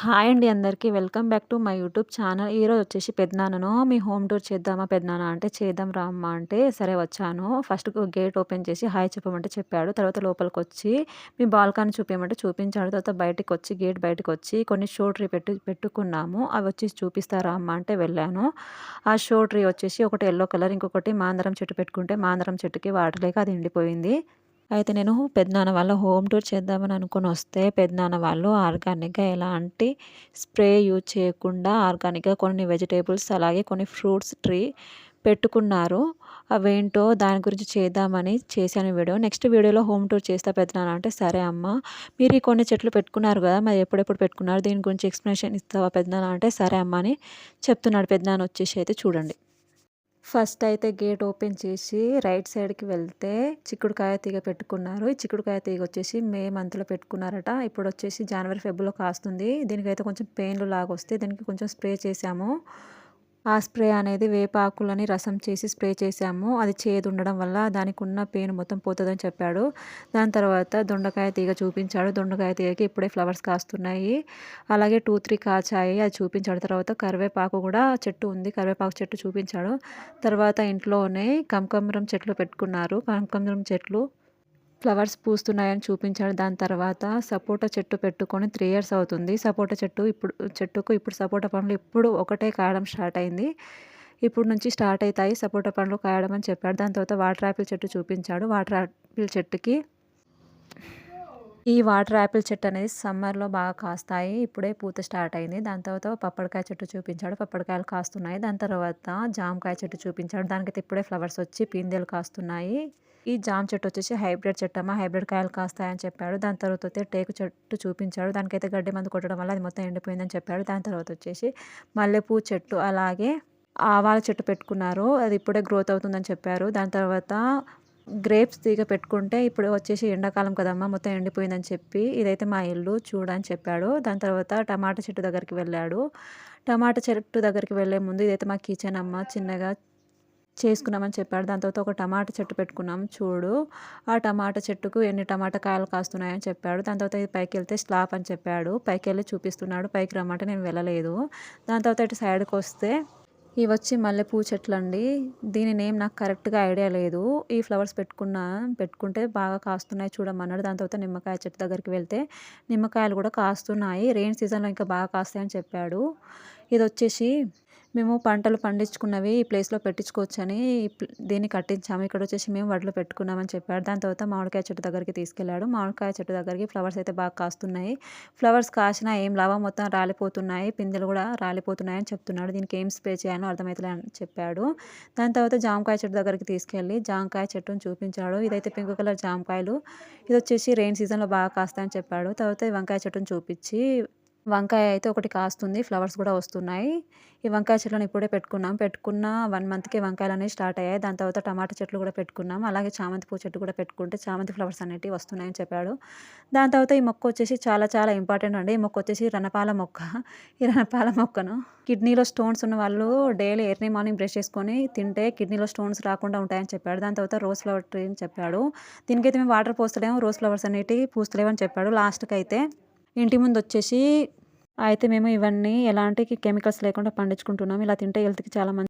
Hi అండి అందరికీ. Welcome back to my YouTube channel. ఈరోజు వచ్చేసి పెద్దనాన్నను మీ హోమ్ టూర్ చేద్దామా పెద్దనాన్న అంటే చేద్దాం రామ్మా అంటే సరే వచ్చాను. ఫస్ట్ గేట్ ఓపెన్ చేసి హాయ్ చెప్పమంటే చెప్పాడు. తర్వాత లోపలికి వచ్చి మీ బాల్కనీ చూపించమంటే చూపించాడు. తర్వాత బయటకు వచ్చి గేట్ బయటకు వచ్చి కొన్ని షో ట్రీ పెట్టు పెట్టుకున్నాము. అవి వచ్చి చూపిస్తారా అమ్మ అంటే వెళ్ళాను. ఆ షో ట్రీ వచ్చేసి ఒకటి ఎల్లో కలర్ ఇంకొకటి మాందరం చెట్టు పెట్టుకుంటే మాందరం చెట్టుకి వాటర్ లేక అది ఎండిపోయింది. అయితే నేను పెద్దనాన్న వాళ్ళ హోమ్ టూర్ చేద్దామని అనుకుని వస్తే పెద్దనాన్న వాళ్ళు ఆర్గానిక్గా ఎలాంటి స్ప్రే యూజ్ చేయకుండా ఆర్గానిక్గా కొన్ని వెజిటేబుల్స్ అలాగే కొన్ని ఫ్రూట్స్ ట్రీ పెట్టుకున్నారు. అవేంటో దాని గురించి చేద్దామని చేశాను వీడియో. నెక్స్ట్ వీడియోలో హోమ్ టూర్ చేస్తా పెద్దనాన్న అంటే సరే అమ్మ. మీరు ఈ కొన్ని చెట్లు పెట్టుకున్నారు కదా మరి ఎప్పుడెప్పుడు పెట్టుకున్నారు? దీని గురించి ఎక్స్ప్లెనేషన్ ఇస్తావా పెద్దనాన్న అంటే సరే అమ్మ అని చెప్తున్నాడు పెద్దనాన్న వచ్చేసి. అయితే చూడండి. ఫస్ట్ అయితే గేట్ ఓపెన్ చేసి రైట్ సైడ్కి వెళ్తే చిక్కుడుకాయ తీగ పెట్టుకున్నారు. ఈ చిక్కుడుకాయ తీగ వచ్చేసి మే మంత్లో పెట్టుకున్నారట. ఇప్పుడు వచ్చేసి జనవరి ఫెబ్రవరిలో కాస్తుంది. దీనికైతే కొంచెం పెయిన్లు లాగా వస్తే దీనికి కొంచెం స్ప్రే చేసాము ఆ స్ప్రే అనేది వేపాకులని రసం చేసి స్ప్రే చేసాము అది చేదు ఉండడం వల్ల దానికి ఉన్న పెయిన్ మొత్తం పోతుందని చెప్పాడు. దాని తర్వాత దొండకాయ తీగ చూపించాడు. దొండకాయ తీగకి ఇప్పుడే ఫ్లవర్స్ కాస్తున్నాయి. అలాగే టూ త్రీ కాచాయి అది చూపించాడు. తర్వాత కరివేపాకు కూడా చెట్టు ఉంది. కరివేపాకు చెట్టు చూపించాడు. తర్వాత ఇంట్లోనే కంకమరం చెట్లు పెట్టుకున్నారు. కంకమరం చెట్లు ఫ్లవర్స్ పూస్తున్నాయని చూపించాడు. దాని తర్వాత సపోటా చెట్టు పెట్టుకొని త్రీ ఇయర్స్ అవుతుంది. సపోటా చెట్టు ఇప్పుడు చెట్టుకు ఇప్పుడు సపోటా పండ్లు ఇప్పుడు ఒకటే కాయడం స్టార్ట్ అయింది. ఇప్పుడు నుంచి స్టార్ట్ అవుతాయి సపోటా పండ్లు కాయడం అని చెప్పాడు. దాని తర్వాత వాటర్ యాపిల్ చెట్టు చూపించాడు. వాటర్ యాపిల్ చెట్టుకి ఈ వాటర్ యాపిల్ చెట్టు అనేది సమ్మర్లో బాగా కాస్తాయి. ఇప్పుడే పూత స్టార్ట్ అయింది. దాని తర్వాత పప్పడికాయ చెట్టు చూపించాడు. పప్పడికాయలు కాస్తున్నాయి. దాని తర్వాత జామకాయ చెట్టు చూపించాడు. దానికైతే ఇప్పుడే ఫ్లవర్స్ వచ్చి పిందెలు కాస్తున్నాయి. ఈ జామ చెట్టు వచ్చేసి హైబ్రిడ్ చెట్టు అమ్మ హైబ్రిడ్ కాయలు కాస్తాయని చెప్పాడు. దాని తర్వాత అయితే టేకు చెట్టు చూపించాడు. దానికైతే గడ్డి మందు కొట్టడం వల్ల అది మొత్తం ఎండిపోయిందని చెప్పాడు. దాని తర్వాత వచ్చేసి మల్లెపూ చెట్టు అలాగే ఆవాల చెట్టు పెట్టుకున్నారు. అది ఇప్పుడే గ్రోత్ అవుతుందని చెప్పారు. దాని తర్వాత గ్రేప్స్ తీగ పెట్టుకుంటే ఇప్పుడు వచ్చేసి ఎండాకాలం కదమ్మా మొత్తం ఎండిపోయిందని చెప్పి ఇదైతే మా ఇల్లు చూడని చెప్పాడు. దాని తర్వాత టమాటా చెట్టు దగ్గరికి వెళ్ళాడు. టమాటా చెట్టు దగ్గరికి వెళ్ళే ముందు ఇదైతే మా కిచెన్ అమ్మ చిన్నగా చేసుకున్నామని చెప్పాడు. దాని తర్వాత ఒక టమాటా చెట్టు పెట్టుకున్నాం చూడు. ఆ టమాటా చెట్టుకు ఎన్ని టమాటా కాయలు కాస్తున్నాయని చెప్పాడు. దాని తర్వాత ఇది పైకి వెళ్తే స్లాప్ అని చెప్పాడు. పైకి వెళ్ళి చూపిస్తున్నాడు. పైకి రమ్మంటే నేను వెళ్ళలేదు. దాని తర్వాత ఇటు సైడ్కి వస్తే ఇవి వచ్చి మల్లెపూ చెట్లు అండి దీని నేమ్ నాకు కరెక్ట్గా ఐడియా లేదు. ఈ ఫ్లవర్స్ పెట్టుకున్నా పెట్టుకుంటే బాగా కాస్తున్నాయి చూడమన్నాడు దాని తర్వాత నిమ్మకాయ చెట్టు దగ్గరికి వెళ్తే నిమ్మకాయలు కూడా కాస్తున్నాయి. రెయిన్ సీజన్లో ఇంకా బాగా కాస్తాయని చెప్పాడు. ఇది వచ్చేసి మేము పంటలు పండించుకున్నవి ఈ ప్లేస్లో పెట్టించుకోవచ్చని దీన్ని కట్టించాము. ఇక్కడ వచ్చేసి మేము వడ్లు పెట్టుకున్నామని చెప్పాడు దాని తర్వాత మామిడికాయ చెట్టు దగ్గరికి తీసుకెళ్ళాడు మామిడికాయ చెట్టు దగ్గరికి ఫ్లవర్స్ అయితే బాగా కాస్తున్నాయి. ఫ్లవర్స్ కాసినా ఏం లాభం? మొత్తం రాలిపోతున్నాయి. పిందెలు కూడా రాలిపోతున్నాయని చెప్తున్నాడు. దీనికి ఏం స్ప్రే చేయాలో అర్థమవుతుంది అని చెప్పాడు. దాని తర్వాత జామకాయ చెట్టు దగ్గరికి తీసుకెళ్ళి జామకాయ చెట్టును చూపించాడు. ఇదైతే పింక్ కలర్ జామకాయలు. ఇది వచ్చేసి రెయిన్ సీజన్లో బాగా కాస్తాయని చెప్పాడు. తర్వాత వంకాయ చెట్టును చూపించి వంకాయ అయితే ఒకటి కాస్తుంది ఫ్లవర్స్ కూడా వస్తున్నాయి. ఈ వంకాయ చెట్లను ఇప్పుడే పెట్టుకున్నాం. పెట్టుకున్న వన్ మంత్కి వంకాయలు అనేవి స్టార్ట్ అయ్యాయి. దాని తర్వాత టమాటా చెట్లు కూడా పెట్టుకున్నాం. అలాగే చామంతి పూ చెట్టు కూడా పెట్టుకుంటే చామంతి ఫ్లవర్స్ అనేవి వస్తున్నాయని చెప్పాడు. దాని తర్వాత ఈ మొక్క వచ్చేసి చాలా చాలా ఇంపార్టెంట్ అండి. ఈ మొక్క వచ్చేసి రణపాల మొక్క. ఈ రణపాల మొక్కను కిడ్నీలో స్టోన్స్ ఉన్న వాళ్ళు డైలీ ఎర్లీ మార్నింగ్ బ్రష్ చేసుకొని తింటే కిడ్నీలో స్టోన్స్ రాకుండా ఉంటాయని చెప్పాడు. దాని తర్వాత రోజ్ ఫ్లవర్ ట్రీ అని చెప్పాడు. దీనికైతే మేము వాటర్ పోస్తలేము రోజ్ ఫ్లవర్స్ అనేవి పూస్తలేవని చెప్పాడు. లాస్ట్కి అయితే ఇంటి ముందు వచ్చేసి అయితే మేము ఇవన్నీ ఎలాంటి కెమికల్స్ లేకుండా పండించుకుంటున్నాం. ఇలా తింటే హెల్త్కి చాలా మంచి